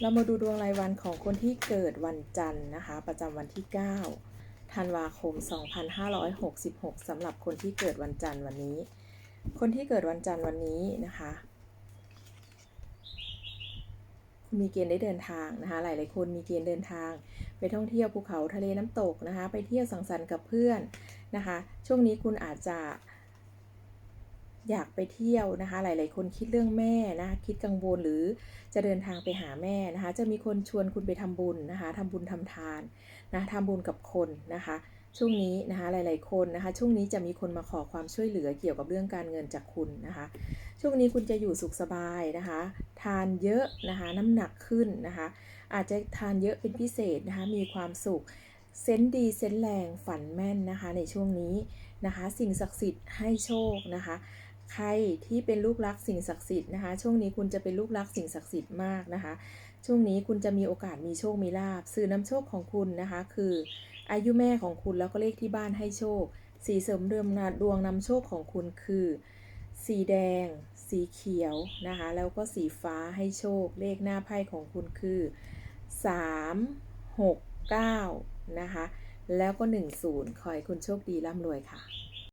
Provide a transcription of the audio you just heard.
เรามาดูดวงรายวันของคนที่เกิดวันจันทร์นะคะ ประจำวันที่ 9 ธันวาคม 2566สำหรับคนที่เกิดวันจันทร์วันนี้ คนที่เกิดวันจันทร์วันนี้นะคะมีเกณฑ์ได้เดินทางนะคะหลายๆคนมีเกณฑ์เดินทาง ไปท่องเที่ยวภูเขาทะเลน้ำตกนะคะ ไปเที่ยวสังสรรค์กับเพื่อนนะคะ ช่วงนี้คุณอาจจะ อยากไปเที่ยวนะคะ หลาย ๆ คนคิดเรื่องแม่นะคะคิดกังวลหรือจะเดินทางไปหาแม่นะคะ จะมีคนชวนคุณไปทำบุญนะคะทำบุญทำทานนะทำบุญกับคนนะคะ ช่วงนี้นะคะหลาย ๆ คนนะคะ ช่วงนี้จะมีคนมาขอความช่วยเหลือเกี่ยวกับเรื่องการเงินจากคุณนะคะ ช่วงนี้คุณจะอยู่สุขสบายนะคะ ทานเยอะนะคะน้ำหนักขึ้นนะคะ อาจจะทานเยอะเป็นพิเศษนะคะมีความสุขเซนดีเซนแรงฝันแม่นนะคะในช่วงนี้นะคะ สิ่งศักดิ์สิทธิ์ให้โชคนะคะ ใครที่เป็นลูกรักสิ่งศักดิ์สิทธิ์นะคะ ช่วงนี้คุณจะเป็นลูกรักสิ่งศักดิ์สิทธิ์มากนะคะ ช่วงนี้คุณจะมีโอกาสมีโชคมีลาบสื่อนำโชคของคุณนะคะ คือ อายุแม่ของคุณแล้วก็เลขที่บ้านให้โชค สีเสริมเดิมนาดวงนำโชคของคุณคือ สีแดง สีเขียวนะคะ แล้วก็สีฟ้าให้โชค เลขหน้าไพ่ของคุณคือ 3 6 9 นะคะ แล้วก็ 10 ขอให้คุณโชคดีร่ำรวยค่ะ